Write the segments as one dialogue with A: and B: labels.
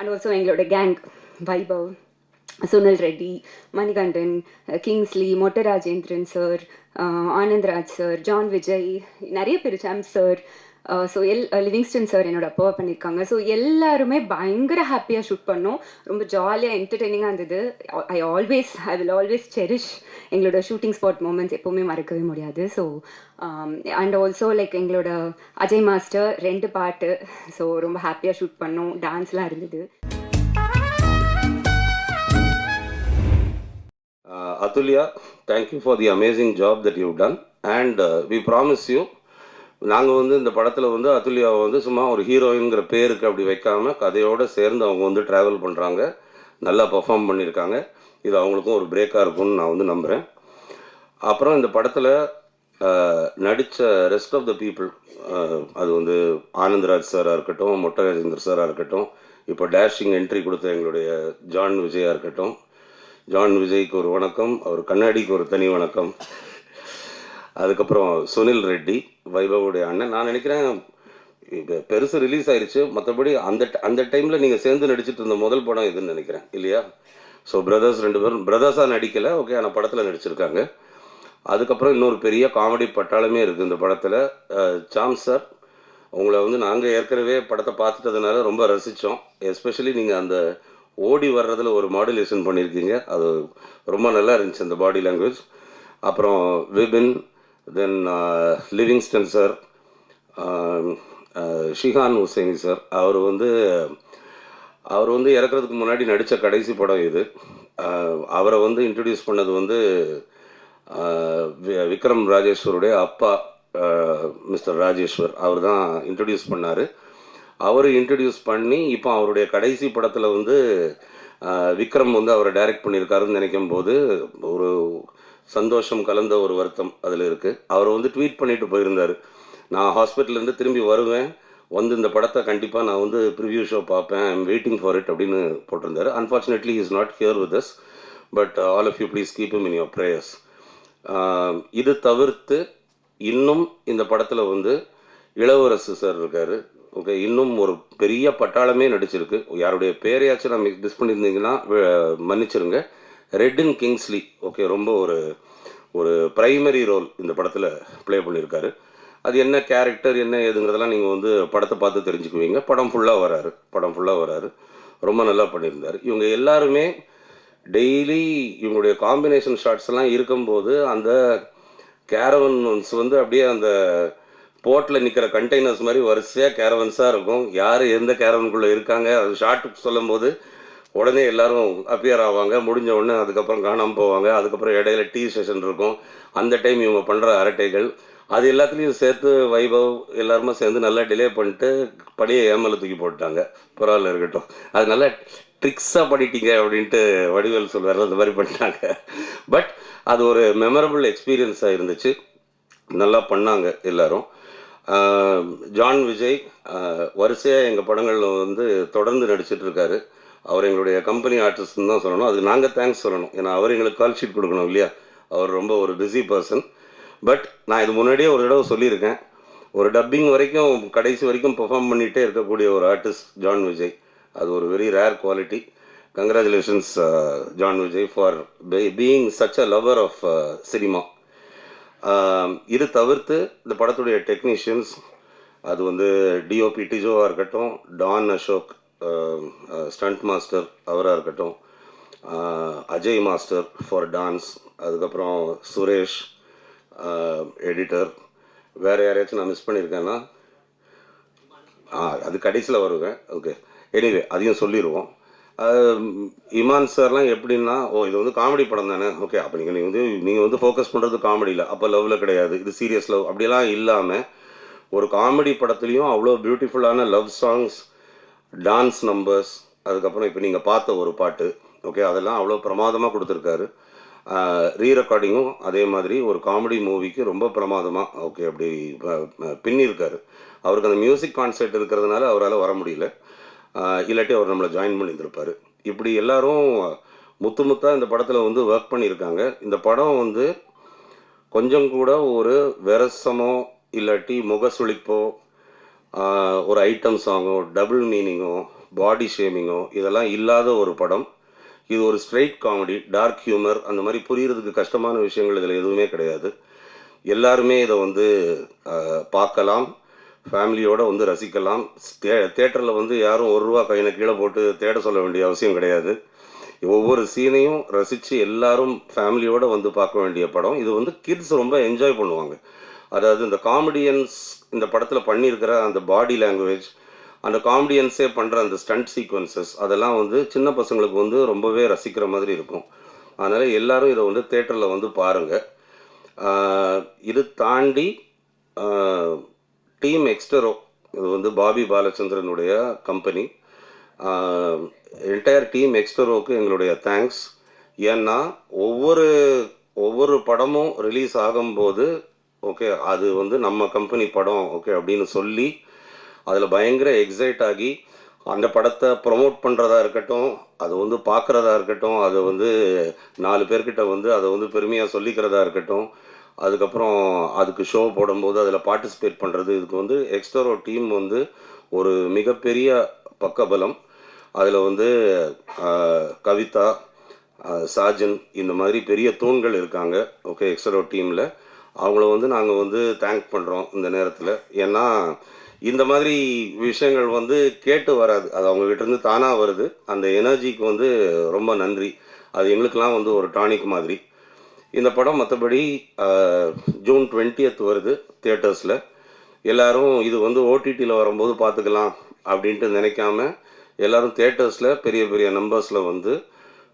A: And also எங்களோட gang Vaibhav Sunil Reddy Manikandan Kingsley Motta Rajendran sir Anandraj sir John Vijay நிறைய பேர் Sam sir so L Livingston sir என்னோட அப்பாவை பண்ணியிருக்காங்க so எல்லாருமே பயங்கர ஹாப்பியாக ஷூட் பண்ணோம். ரொம்ப ஜாலியாக என்டர்டெய்னிங்காக இருந்தது. I always I will always cherish எங்களோட ஷூட்டிங் ஸ்பாட் மூமெண்ட்ஸ் எப்போவுமே மறக்கவே முடியாது. ஸோ அண்ட் ஆல்சோ லைக் எங்களோட அஜய் மாஸ்டர் ரெண்டு பாட்டு. ஸோ ரொம்ப ஹாப்பியாக ஷூட் பண்ணோம். டான்ஸ்லாம் இருந்தது.
B: Uh, Atulya, thank you for the amazing job that you've done. And uh, we promise you, நாங்கள் வந்து இந்த படத்தில் வந்து அதுல்யாவை வந்து சும்மா ஒரு ஹீரோயின்ங்கிற பேருக்கு அப்படி வைக்காமல் கதையோடு சேர்ந்து அவங்க வந்து ட்ராவல் பண்ணுறாங்க நல்லா பர்ஃபார்ம் பண்ணியிருக்காங்க இது அவங்களுக்கும் ஒரு பிரேக்காக இருக்கும்னு நான் வந்து நம்புகிறேன் அப்புறம் இந்த படத்தில் நடித்த ரெஸ்ட் ஆஃப் த பீப்புள் அது வந்து ஆனந்த்ராஜ் சாராக இருக்கட்டும் மொட்ட ராஜேந்தர் சாராக இருக்கட்டும் இப்போ டேஷிங் என்ட்ரி கொடுத்த எங்களுடைய ஜான் விஜயாக இருக்கட்டும். ஜான் விஜய்க்கு ஒரு வணக்கம். அவர் கண்ணாடிக்கு ஒரு தனி வணக்கம். அதுக்கப்புறம் சுனில் ரெட்டி வைபவுடைய அண்ணன். நான் நினைக்கிறேன் இப்போ பெருசு ரிலீஸ் ஆயிடுச்சு மற்றபடி அந்த அந்த டைமில் நீங்கள் சேர்ந்து நடிச்சிட்டு இருந்த முதல் படம் இதுன்னு நினைக்கிறேன். இல்லையா? ஸோ பிரதர்ஸ் ரெண்டு பேரும் பிரதர்ஸாக நடிக்கலை. ஓகே ஆனால் படத்தில் நடிச்சிருக்காங்க. அதுக்கப்புறம் இன்னொரு பெரிய காமெடி பட்டாளமே இருக்குது இந்த படத்தில். Sam sir. உங்களை வந்து நாங்கள் ஏற்கனவே படத்தை பார்த்துட்டதுனால ரொம்ப ரசித்தோம் எஸ்பெஷலி நீங்கள் அந்த ஓடி வர்றதில் ஒரு மாடுலேஷன் பண்ணியிருக்கீங்க அது ரொம்ப நல்லா இருந்துச்சு அந்த பாடி லாங்குவேஜ் அப்புறம் Vipin then Livingston sir Shihan Hussaini sir அவர் வந்து அவர் வந்து இறக்குறதுக்கு முன்னாடி நடித்த கடைசி படம் இது. Uh, அவரை வந்து இன்ட்ரடியூஸ் பண்ணது வந்து uh, வி- விக்ரம் ராஜேஸ்வருடைய அப்பா uh, மிஸ்டர் ராஜேஸ்வர். அவர் தான் இன்ட்ரடியூஸ் பண்ணார். அவர் இன்ட்ரடியூஸ் பண்ணி இப்போ அவருடைய கடைசி படத்தில் வந்து விக்ரம் வந்து அவரை டைரக்ட் பண்ணியிருக்காருன்னு நினைக்கும் போது ஒரு சந்தோஷம் கலந்த ஒரு வருத்தம் அதில் இருக்குது அவர் வந்து ட்வீட் பண்ணிட்டு போயிருந்தார். நான் ஹாஸ்பிட்டல்லேருந்து திரும்பி வருவேன். வந்து இந்த படத்தை கண்டிப்பாக நான் வந்து ப்ரிவ்யூ ஷோ பார்ப்பேன். ஐம் வெயிட்டிங் ஃபார் இட் அப்படின்னு போட்டிருந்தாரு. Unfortunately is not here with us but all of you please keep him in your prayers இது தவிர்த்து இன்னும் இந்த படத்தில் வந்து இளவரசு சார் இருக்கார். ஓகே இன்னும் ஒரு பெரிய பட்டாளமே நடிச்சிருக்கு. யாருடைய பேரையாச்சும் நான் மிஸ் பண்ணியிருந்தீங்கன்னா மன்னிச்சிருங்க. ரெட் ரெட்டின் கிங்ஸ்லி ஓகே ரொம்ப ஒரு ஒரு ப்ரைமரி ரோல் இந்த படத்தில் ப்ளே பண்ணியிருக்காரு அது என்ன கேரக்டர் என்ன ஏதுங்கிறதெல்லாம் நீங்கள் வந்து படத்தை பார்த்து தெரிஞ்சுக்குவீங்க. படம் ஃபுல்லாக வராரு. படம் ஃபுல்லாக வராரு. ரொம்ப நல்லா பண்ணியிருந்தார். இவங்க எல்லாருமே டெய்லி இவங்களுடைய காம்பினேஷன் ஷாட்ஸ் எல்லாம் இருக்கும்போது அந்த கேரவன்ஸ் வந்து அப்படியே அந்த போர்ட்டில் நிற்கிற கண்டெய்னர்ஸ் மாதிரி வரிசையாக கேரவன்ஸாக இருக்கும். யார் எந்த கேரவனுக்குள்ளே இருக்காங்க? அது ஷார்ட் சொல்லும்போது உடனே எல்லாரும் அப்பியர் ஆவாங்க. முடிஞ்ச உடனே அதுக்கப்புறம் காணாமல் போவாங்க. அதுக்கப்புறம் இடையில டீ செஷன் இருக்கும். அந்த டைம் இவங்க பண்ணுற அரட்டைகள். அது எல்லாத்துலேயும் சேர்த்து வைபவ் எல்லாருமே சேர்ந்து நல்லா டிலே பண்ணிட்டு படியை ஏமல தூக்கி போட்டாங்க பரவாயில்ல இருக்கட்டும். அது நல்லா ட்ரிக்ஸாக பண்ணிட்டீங்க அப்படின்ட்டு வடிவேல் சொல்வார் அந்த மாதிரி பண்ணிட்டாங்க. பட் அது ஒரு மெமரபிள் எக்ஸ்பீரியன்ஸாக இருந்துச்சு. நல்லா பண்ணாங்க எல்லாரும். ஜான் விஜய் வரிசையாக எங்கள் படங்களில் வந்து தொடர்ந்து நடிச்சிட்டு இருக்காரு. அவர் எங்களுடைய கம்பெனி ஆர்டிஸ்ட்னு தான் சொல்லணும். அதுக்கு நாங்கள் தேங்க்ஸ் சொல்லணும். ஏன்னா அவர் எங்களுக்கு கால் ஷீட் கொடுக்கணும் இல்லையா? அவர் ரொம்ப ஒரு பிஸி பர்சன் பட் நான் இது முன்னாடியே ஒரு தடவை சொல்லியிருக்கேன். ஒரு டப்பிங் வரைக்கும் கடைசி வரைக்கும் பெர்ஃபார்ம் பண்ணிகிட்டே இருக்கக்கூடிய ஒரு ஆர்டிஸ்ட் ஜான் விஜய் அது ஒரு very rare quality congratulations John Vijay for being such a lover of cinema இது தவிர்த்து இந்த படத்துடைய டெக்னீஷியன்ஸ் அது வந்து டிஓபி டிஜோவாக இருக்கட்டும் டான் அசோக் ஸ்டண்ட் மாஸ்டர் அவராக இருக்கட்டும். அஜய் மாஸ்டர் ஃபார் டான்ஸ் அதுக்கப்புறம் சுரேஷ் எடிட்டர் வேறு யாரையாச்சும் நான் மிஸ் பண்ணியிருக்கேன்னா ஆ அது கடைசியில் வருவேன். ஓகே எனிவே அதையும் சொல்லிடுவோம் இமான் சார்லாம் எப்படின்னா ஓ இது வந்து காமெடி படம் தானே? ஓகே அப்போ நீங்கள் நீங்கள் வந்து நீங்கள் வந்து ஃபோக்கஸ் பண்ணுறது காமெடியில் அப்போ லவ்வில் கிடையாது. இது சீரியஸ் லவ் அப்படிலாம் இல்லாமல் ஒரு காமெடி படத்துலேயும் அவ்வளோ பியூட்டிஃபுல்லான லவ் சாங்ஸ் டான்ஸ் நம்பர்ஸ் அதுக்கப்புறம் இப்போ நீங்கள் பார்த்த ஒரு பாட்டு ஓகே அதெல்லாம் அவ்வளோ பிரமாதமாக கொடுத்துருக்காரு. ரீ ரெக்கார்டிங்கும் அதே மாதிரி ஒரு காமெடி மூவிக்கு ரொம்ப பிரமாதமாக ஓகே அப்படி பின்னிருக்காரு. அவருக்கு அந்த மியூசிக் கான்சர்ட் இருக்கிறதுனால அவரால் வர முடியல. இல்லாட்டி அவர் நம்மளை ஜாயின் பண்ணியிருந்திருப்பார். இப்படி எல்லாரும் முத்து முத்தாக இந்த படத்தில் வந்து ஒர்க் பண்ணியிருக்காங்க. இந்த படம் வந்து கொஞ்சம் கூட ஒரு வெரசமோ இல்லாட்டி முகசுளிப்போ சுழிப்போ ஒரு ஐட்டம் சாங்கோ டபுள் மீனிங்கோ பாடி ஷேமிங்கோ இதெல்லாம் இல்லாத ஒரு படம். இது ஒரு ஸ்ட்ரெயிட் காமெடி டார்க் ஹியூமர் அந்த மாதிரி புரியறதுக்கு கஷ்டமான விஷயங்கள் இதில் எதுவுமே கிடையாது. எல்லாருமே இதை வந்து பார்க்கலாம். ஃபேமிலியோடு வந்து ரசிக்கலாம். தே தேட்டரில் வந்து யாரும் ஒரு ரூபா கையில கீழே போட்டு தேட சொல்ல வேண்டிய அவசியம் கிடையாது. ஒவ்வொரு சீனையும் ரசித்து எல்லாரும் ஃபேமிலியோடு வந்து பார்க்க வேண்டிய படம். இது வந்து கிட்ஸ் ரொம்ப என்ஜாய் பண்ணுவாங்க. அதாவது இந்த காமெடியன்ஸ் இந்த படத்தில் பண்ணியிருக்கிற அந்த பாடி லாங்குவேஜ் அந்த காமெடியன்ஸே பண்ணுற அந்த ஸ்டண்ட் சீக்வன்சஸ் அதெல்லாம் வந்து சின்ன பசங்களுக்கு வந்து ரொம்பவே ரசிக்கிற மாதிரி இருக்கும். அதனால் எல்லோரும் இதை வந்து தேட்டரில் வந்து பாருங்கள் இது தாண்டி டீம் எக்ஸ்டரோ இது வந்து பாபி பாலச்சந்திரனுடைய கம்பெனி என்டையர் டீம் எக்ஸ்டரோவுக்கு எங்களுடைய தேங்க்ஸ் ஏன்னா ஒவ்வொரு ஒவ்வொரு படமும் ரிலீஸ் ஆகும்போது ஓகே அது வந்து நம்ம கம்பெனி படம் ஓகே அப்படின்னு சொல்லி அதில் பயங்கர எக்ஸைட் ஆகி அந்த படத்தை ப்ரொமோட் பண்ணுறதா இருக்கட்டும் அது வந்து பார்க்குறதா இருக்கட்டும் அதை வந்து நாலு பேர்கிட்ட வந்து அதை வந்து பெருமையாக சொல்லிக்கிறதா இருக்கட்டும் அதுக்கப்புறம் அதுக்கு ஷோ போடும்போது அதில் பார்ட்டிசிபேட் பண்ணுறது இதுக்கு வந்து எக்ஸ்டரோ டீம் வந்து ஒரு மிகப்பெரிய பக்கபலம். அதில் வந்து கவிதா சாஜன் இந்த மாதிரி பெரிய தூண்கள் இருக்காங்க ஓகே எக்ஸ்டரோ டீமில் அவங்கள வந்து நாங்கள் வந்து தேங்க் பண்ணுறோம் இந்த நேரத்தில். ஏன்னா இந்த மாதிரி விஷயங்கள் வந்து கேட்டு வராது. அது அவங்ககிட்ட இருந்து தானாக வருது. அந்த எனர்ஜிக்கு வந்து ரொம்ப நன்றி. அது எங்களுக்கெல்லாம் வந்து ஒரு டானிக் மாதிரி. இந்த படம் மற்றபடி ஜூன் 20th வருது தியேட்டர்ஸில். எல்லோரும் இது வந்து ஓடிடியில் வரும்போது பார்த்துக்கலாம் அப்படின்ட்டு நினைக்காம எல்லாரும் தேட்டர்ஸில் பெரிய பெரிய நம்பர்ஸில் வந்து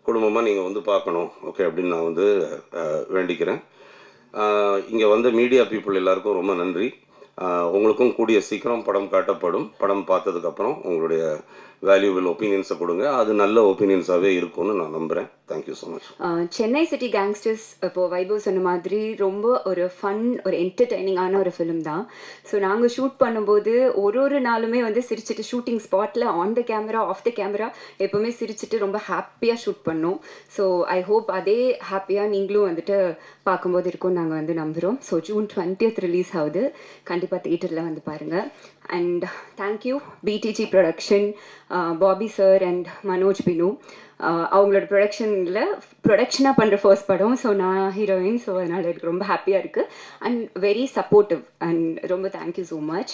B: குடும்பமாக நீங்கள் வந்து பார்க்கணும் ஓகே அப்படின்னு நான் வந்து வேண்டிக்கிறேன். இங்கே வந்த மீடியா பீப்புள் எல்லாருக்கும் ரொம்ப நன்றி. உங்களுக்கும் கூடிய சீக்கிரம் படம் காட்டப்படும். படம் பார்த்ததுக்கப்புறம் உங்களுடைய வேல்யூபிள் ஒப்பீனியன்ஸை கொடுங்க அது நல்ல ஒப்பீனியன்ஸாகவே இருக்கும்னு நான் நம்புகிறேன் thank you so much
A: Chennai city gangsters இப்போ வைபவ் சொன்ன மாதிரி ரொம்ப ஒரு ஃபன் ஒரு என்டர்டைனிங்கான ஒரு ஃபிலிம் தான். ஸோ நாங்கள் ஷூட் பண்ணும்போது ஒரு ஒரு நாளுமே வந்து சிரிச்சிட்டு ஷூட்டிங் ஸ்பாட்டில் on the camera off the camera எப்போவுமே சிரிச்சிட்டு ரொம்ப ஹாப்பியாக ஷூட் பண்ணோம். ஸோ ஐ ஹோப் அதே ஹாப்பியாக நீங்களும் வந்துட்டு பார்க்கும்போது இருக்கும் நாங்கள் வந்து நம்புகிறோம் ஸோ ஜூன் டுவெண்ட்டியத் ரிலீஸ் ஆகுது. கண்டிப்பாக தேட்டரில் வந்து பாருங்கள் and thank you BTG production Bobby sir and Manoj Binu. அவங்களோட ப்ரொடக்ஷனில் ப்ரொடக்ஷனாக பண்ணுற ஃபர்ஸ்ட் படம். ஸோ நான் ஹீரோயின் ஸோ அதனால் எனக்கு ரொம்ப ஹாப்பியாக இருக்குது அண்ட் வெரி சப்போர்ட்டிவ் அண்ட் ரொம்ப thank you so much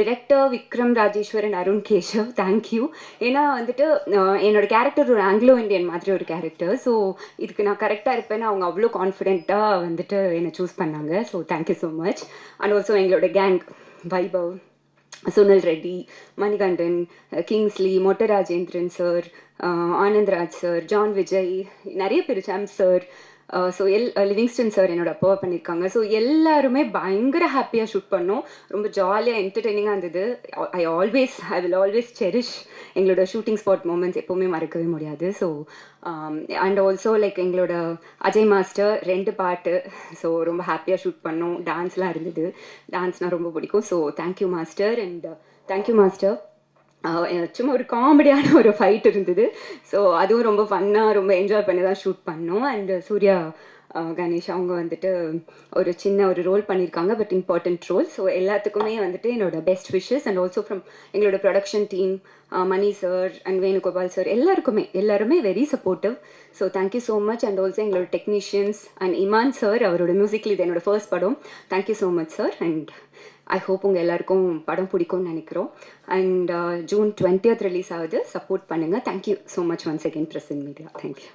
A: director Vikram Rajeswaran Arun Keshav thank you ஏன்னா வந்துட்டு என்னோடய கேரக்டர் ஒரு ஆங்கிலோ இண்டியன் மாதிரி ஒரு கேரக்டர் ஸோ இதுக்கு நான் கரெக்டாக இருப்பேன்னு அவங்க அவ்வளோ கான்ஃபிடென்ட்டாக வந்துட்டு என்னை சூஸ் பண்ணாங்க. So thank you so much and also எங்களோட gang Vaibhav Sunil Reddy Manikandan Kingsley Motta Rajendran sir Anandraj sir John Vijay நிறைய பேர் Sam sir so L Livingston sir என்னோட அப்பாவை பண்ணியிருக்காங்க ஸோ எல்லாருமே பயங்கர ஹாப்பியாக ஷூட் பண்ணோம். ரொம்ப ஜாலியாக என்டர்டெய்னிங்காக இருந்தது. I always I will always cherish எங்களோட ஷூட்டிங் ஸ்பாட் மூமெண்ட்ஸ் எப்போவுமே மறக்கவே முடியாது. ஸோ அண்ட் ஆல்சோ லைக் எங்களோட அஜய் மாஸ்டர் ரெண்டு பாட்டு ஸோ ரொம்ப ஹாப்பியாக ஷூட் பண்ணோம். டான்ஸ்லாம் இருந்தது. டான்ஸ்னால் ரொம்ப பிடிக்கும். So thank you master and thank you master சும்மா ஒரு காமெடியான ஒரு ஃபைட் இருந்தது. ஸோ அதுவும் ரொம்ப ஃபன்னாக ரொம்ப என்ஜாய் பண்ணி தான் ஷூட் பண்ணோம். அண்ட் சூர்யா கணேஷ் அவங்க வந்துட்டு ஒரு சின்ன ஒரு ரோல் பண்ணியிருக்காங்க பட் இம்பார்ட்டன்ட் ரோல் ஸோ எல்லாத்துக்குமே வந்துட்டு என்னோட best wishes and also from எங்களோட production team Mani sir and Venugopal sir எல்லாருக்குமே எல்லாருமே very supportive so thank you so much and also எங்களோட டெக்னீஷியன்ஸ் அண்ட் இமான் சார் அவரோட மியூசிக்கில் இது என்னோட ஃபர்ஸ்ட் படம். Thank you so much sir and I hope உங்கள் எல்லாருக்கும் படம் பிடிக்கும்னு நினைக்கிறோம். அண்ட் ஜூன் டுவெண்ட்டியத் ரிலீஸ் ஆகுது. சப்போர்ட் பண்ணுங்கள் thank you so much once again present media thank you